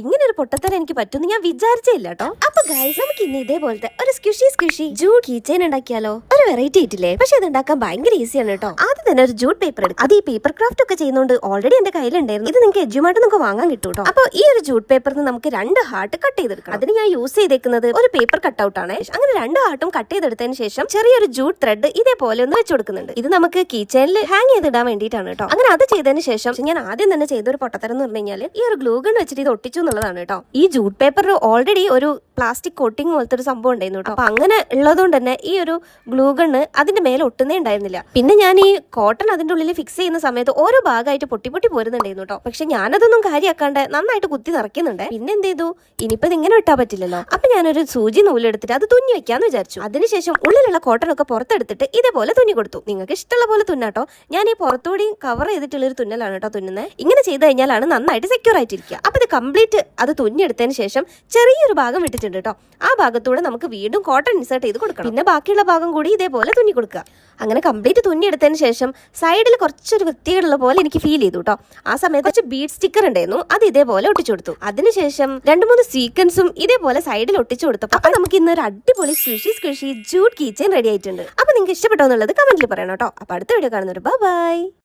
ഇങ്ങനെ ഒരു പൊട്ടത്തരം എനിക്ക് പറ്റുമെന്ന് ഞാൻ വിചാരിച്ചില്ല കേട്ടോ. അപ്പൊ ഗൈസ് നമുക്ക് ഇന്ന് ഇതേപോലത്തെ ഒരു സ്ക്യൂഷി സ്ക്വിഷി ജൂ കീച്ചൈൻ ഉണ്ടാക്കിയാലോ? ഒരു വെറൈറ്റി ആയിട്ടില്ലേ? പക്ഷെ അത് ഉണ്ടാക്കാൻ ഭയങ്കര ഈസിയാണ് കേട്ടോ. തന്നെ ഒരു ജൂട്ട് പേപ്പർ എടുക്കും അത് ഈ പേപ്പർ ക്രാഫ്റ്റ് ഒക്കെ ചെയ്യുന്നതുകൊണ്ട് ഓൾറെഡി എന്റെ കയ്യിലുണ്ടായിരുന്നു. ഇത് നിങ്ങൾക്ക് എജ്യുമായിട്ട് നമുക്ക് വാങ്ങാൻ കിട്ടും അപ്പൊ ഈ ഒരു ജൂട്ട് പേപ്പറിൽ നിന്ന് നമുക്ക് രണ്ട് ഹാർട്ട് കട്ട് ചെയ്തെടുക്കാം അതിന് ഞാൻ യൂസ് ചെയ്തേക്കുന്നത് ഒരു പേപ്പർ കട്ടൗട്ട് ആണ്. അങ്ങനെ രണ്ട് ഹാർട്ടും കട്ട് ചെയ്തെടുത്തതിന് ശേഷം ചെറിയൊരു ജൂട്ട് ത്രെഡ് ഇതേപോലെ ഒന്ന് വെച്ച് കൊടുക്കുന്നുണ്ട്. ഇത് നമുക്ക് കീച്ചനിൽ ഹാങ് ചെയ്തിടാൻ വേണ്ടിയിട്ടാണ് കേട്ടോ അങ്ങനെ അത് ചെയ്തതിന് ശേഷം ഞാൻ ആദ്യം തന്നെ ചെയ്ത ഒരു പൊട്ടത്തരം എന്ന് പറഞ്ഞു കഴിഞ്ഞാൽ ഈ ഒരു ഗ്ലൂ ഗൺ വെച്ചിട്ട് ഇത് ഒട്ടിച്ചു എന്നുള്ളതാണ് കേട്ടോ ഈ ജൂട്ട് പേപ്പർ ഓൾറെഡി ഒരു പ്ലാസ്റ്റിക് കോട്ടിംഗ് പോലത്തെ ഒരു സംഭവം ഉണ്ടായിരുന്നു കേട്ടോ. അപ്പൊ അങ്ങനെ ഉള്ളതുകൊണ്ട് തന്നെ ഈ ഒരു ഗ്ലൂ ഗണ്ണ് അതിന്റെ മേലെ ഒട്ടുന്നേ ഉണ്ടായിരുന്നില്ല. പിന്നെ ഞാൻ ഈ കോട്ടൺ അതിന്റെ ഉള്ളിൽ ഫിക്സ് ചെയ്യുന്ന സമയത്ത് ഓരോ ഭാഗമായിട്ട് പൊട്ടി പൊട്ടി പോരുന്നുണ്ടായിരുന്നു കേട്ടോ. പക്ഷെ ഞാനതൊന്നും കാര്യമാക്കാണ്ട് നന്നായിട്ട് കുത്തി നിറയ്ക്കുന്നുണ്ട്. പിന്നെ എന്ത് ചെയ്തു? ഇനിയിപ്പോ ഇത് ഇങ്ങനെ വിട്ടാൻ പറ്റില്ലല്ലോ. അപ്പൊ ഞാനൊരു സൂചി നൂലെടുത്തിട്ട് അത് തുന്നി വെക്കാന്ന് വിചാരിച്ചു. അതിനുശേഷം ഉള്ളിലുള്ള കോട്ടൺ ഒക്കെ പുറത്തെടുത്തിട്ട് ഇതേപോലെ തുന്നി കൊടുത്തു. നിങ്ങൾക്ക് ഇഷ്ടമുള്ള പോലെ തുന്നാട്ടോ ഞാൻ ഈ പുറത്തുകൂടി കവർ ചെയ്തിട്ടുള്ള ഒരു തുന്നലാണ് കേട്ടോ തുന്നുന്നത് ഇങ്ങനെ ചെയ്ത് കഴിഞ്ഞാലാണ് നന്നായിട്ട് സെക്യൂർ ആയിട്ടിരിക്കുക. അപ്പൊ ഇത് കംപ്ലീറ്റ് അത് തുന്നിയെടുത്തതിന് ശേഷം ചെറിയൊരു ഭാഗം വിട്ടിട്ടുണ്ട് കേട്ടോ ആ ഭാഗത്തൂടെ നമുക്ക് വീണ്ടും കോട്ടൺ ഇൻസേർട്ട് ചെയ്ത് കൊടുക്കണം. പിന്നെ ബാക്കിയുള്ള ഭാഗം കൂടി ഇതേപോലെ തുന്നി കൊടുക്കുക. അങ്ങനെ കംപ്ലീറ്റ് തുന്നി എടുത്തതിന് ശേഷം സൈഡിൽ കുറച്ചൊരു വൃത്തികളുള്ള പോലെ എനിക്ക് ഫീൽ ചെയ്തു കേട്ടോ ആ സമയത്ത് കുറച്ച് ബീഡ് സ്റ്റിക്കർ ഉണ്ടായിരുന്നു. അത് ഇതേപോലെ ഒട്ടിച്ചു കൊടുത്തു. അതിനുശേഷം രണ്ട് മൂന്ന് സീക്വൻസും ഇതേപോലെ സൈഡിൽ ഒട്ടിച്ചു കൊടുത്തപ്പോൾ അപ്പൊ നമുക്ക് ഇന്ന് ഒരു അടിപൊളി squishy squishy jute keychain ready ആയിട്ടുണ്ട്. അപ്പൊ നിങ്ങൾക്ക് ഇഷ്ടപ്പെട്ടോ എന്നുള്ളത് കമന്റിൽ പറയണം കേട്ടോ അപ്പൊ അടുത്ത വീഡിയോ കാണുന്നൊരു ബൈ